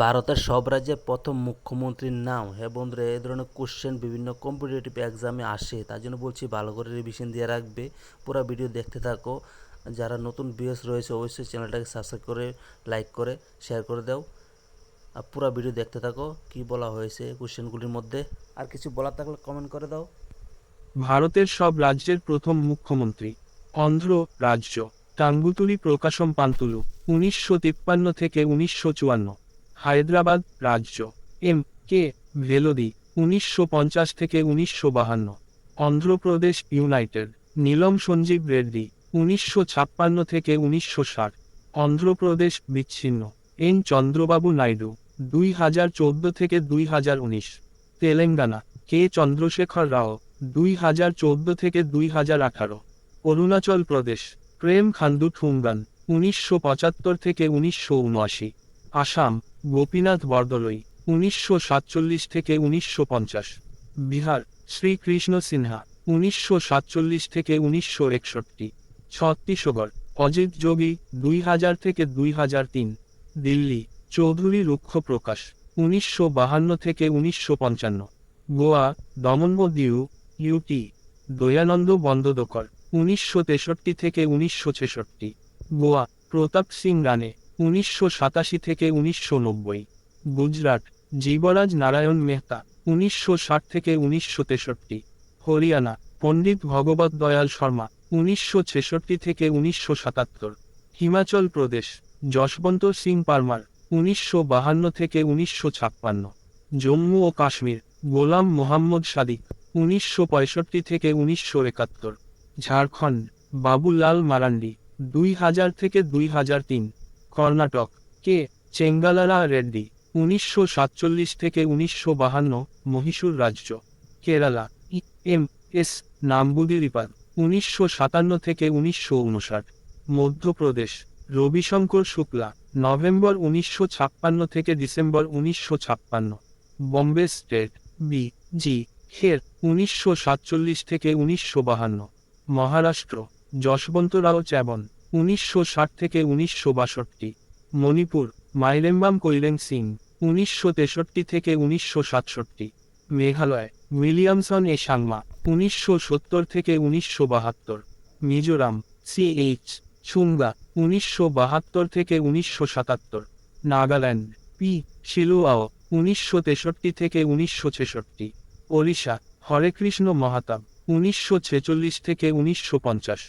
ভারতের সব রাজ্যের প্রথম মুখ্যমন্ত্রীর নাম। হ্যাঁ বন্ধুরা এই ধরনের কোশ্চেন বিভিন্ন কম্পিটিটিভ এক্সামে আসে। তার জন্য বলছি, ভালো করে রিভিশন দিয়ে রাখবে। পুরো ভিডিও দেখতে থাকো। যারা নতুন বিএস রয়েছে, অবশ্যই চ্যানেলটাকে সাবস্ক্রাইব করে লাইক করে শেয়ার করে দাও। আর পুরো ভিডিও দেখতে থাকো, কি বলা হয়েছে কোশ্চেনগুলির মধ্যে। আর কিছু বলার থাকলে কমেন্ট করে দাও। ভারতের সব রাজ্যের প্রথম মুখ্যমন্ত্রী, অন্ধ্র রাজ্য, টাঙ্গুতুলি প্রকাশম পান্তুলু, উনিশশো তিপ্পান্ন থেকে উনিশশো চুয়ান্ন। হায়দ্রাবাদ রাজ্য। এম কে ভেলোদি, উনিশশো পঞ্চাশ থেকে উনিশশো বাহান্ন। অন্ধ্রপ্রদেশ ইউনাইটেড। নীলম সঞ্জীব রেড্ডি, উনিশশো ছাপ্পান্ন থেকে উনিশশো ষাট। অন্ধ্রপ্রদেশ বিচ্ছিন্ন। এন চন্দ্রবাবু নাইডু, দুই হাজার চোদ্দ থেকে দুই হাজার উনিশ। তেলেঙ্গানা, কে চন্দ্রশেখর রাও, দুই হাজার চোদ্দ থেকে দুই হাজার আঠারো। অরুণাচল প্রদেশ, প্রেম খান্দু ঠুঙ্গান উনিশশো পঁচাত্তর থেকে উনিশশো উনআশি। আসাম, গোপীনাথ বরদলৈ, উনিশশো সাতচল্লিশ থেকে উনিশশো পঞ্চাশ। বিহার, শ্রীকৃষ্ণ সিনহা, উনিশশো সাতচল্লিশ থেকে উনিশশো একষট্টি। ছত্তিশগড়, অজিত যোগী, দুই হাজার থেকে দুই হাজার তিন। দিল্লি, চৌধুরী রুক্ষ প্রকাশ উনিশশো বাহান্ন থেকে উনিশশো পঞ্চান্ন। গোয়া দমনব দিউ ইউটি দয়ানন্দ বন্দ্যোপাধ্যায় উনিশশো তেষট্টি থেকে উনিশশো ছেষট্টি। গোয়া, প্রতাপ সিং রানে উনিশশো সাতাশি থেকে উনিশশো নব্বই। গুজরাট, জীবরাজ নারায়ণ মেহতা, উনিশশো ষাট থেকে উনিশশো তেষট্টি। হরিয়ানা, পণ্ডিত ভগবত দয়াল শর্মা, উনিশশো ছেষট্টি থেকে উনিশশো সাতাত্তর। হিমাচল প্রদেশ, যশবন্ত সিং পারমার, উনিশশো বাহান্ন থেকে উনিশশো ছাপ্পান্ন। জম্মু ও কাশ্মীর, গোলাম মোহাম্মদ সাদিক, উনিশশো পঁয়ষট্টি থেকে উনিশশো একাত্তর। ঝাড়খণ্ড, বাবুলাল মারান্ডি, দুই হাজার থেকে দুই হাজার তিন। কর্ণাটক, কে? চেঙ্গালারা রেড্ডি, উনিশশো সাতচল্লিশ থেকে উনিশশো বাহান্ন, মহীশূর রাজ্য, Kerala, E M S Namboodiri উনিশশো সাতান্ন থেকে উনিশশো উনষাট, মধ্যপ্রদেশ, রবিশঙ্কর শুক্লা, নভেম্বর উনিশশো ছাপ্পান্ন থেকে ডিসেম্বর উনিশশো ছাপ্পান্ন, Bombay state, B G Kher উনিশশো সাতচল্লিশ থেকে উনিশশো বাহান্ন, মহারাষ্ট্র, যশবন্তরাও চ্যাবন। উনিশশো ষাট থেকে উনিশশো বাষট্টি, মণিপুর মাইরেম্বাম কৈলেং সিং, উনিশশো তেষট্টি থেকে উনিশশো সাতষট্টি, মেঘালয়, উইলিয়ামসন এ সাংমা, উনিশশো সত্তর থেকে উনিশশো বাহাত্তর, মিজোরাম, সি এইচ ছুঙ্গা উনিশশো বাহাত্তর থেকে উনিশশো সাতাত্তর, নাগাল্যান্ড, পি, শিলুয়াও, উনিশশো তেষট্টি থেকে উনিশশো ছেষট্টি, ওড়িশা হরেকৃষ্ণ মহাতাব উনিশশো ছেচল্লিশ থেকে উনিশশো পঞ্চাশ,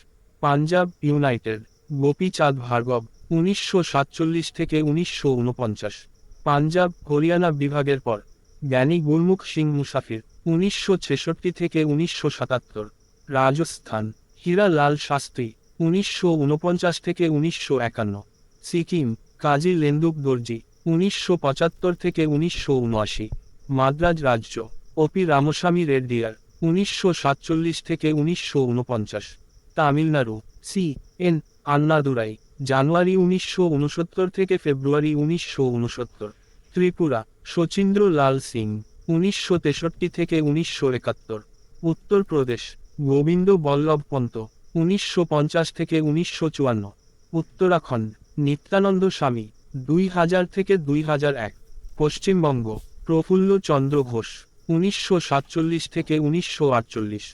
পাঞ্জাব, ইউনাইটেড গোপীচাঁদ ভার্গব, উনিশশো সাতচল্লিশ থেকে উনিশশো উনপঞ্চাশ। পাঞ্জাব, হরিয়ানা বিভাগের পর, জ্ঞানী গুরমুখ সিং মুসাফির, উনিশশো ছেষট্টি থেকে উনিশশো সাতাত্তর। রাজস্থান, হীরা লাল শাস্ত্রী, উনিশশো উনপঞ্চাশ থেকে উনিশশো একান্ন। সিকিম, কাজী লেন্দুক দর্জি, উনিশশো পঁচাত্তর থেকে উনিশশো উনআশি। মাদ্রাজ রাজ্য, ওপি রামস্বামী রেড্ডিয়ার, উনিশশো সাতচল্লিশ থেকে উনিশশো উনপঞ্চাশ। তামিলনাড়ু, সি এন আন্নাদুরাই জানুয়ারি উনিশশো উনসত্তর থেকে ফেব্রুয়ারি উনিশশো উনসত্তর ত্রিপুরা, শচীন্দ্র লাল সিং, উনিশশো তেষট্টি থেকে উনিশশো একাত্তর, উত্তরপ্রদেশ, গোবিন্দ বল্লভ পন্ত উনিশশো পঞ্চাশ থেকে উনিশশো চুয়ান্ন, উত্তরাখণ্ড, নিত্যানন্দ স্বামী, দুই হাজার থেকে দুই হাজার এক, পশ্চিমবঙ্গ, প্রফুল্ল চন্দ্র ঘোষ, উনিশশো সাতচল্লিশ থেকে উনিশশো আটচল্লিশ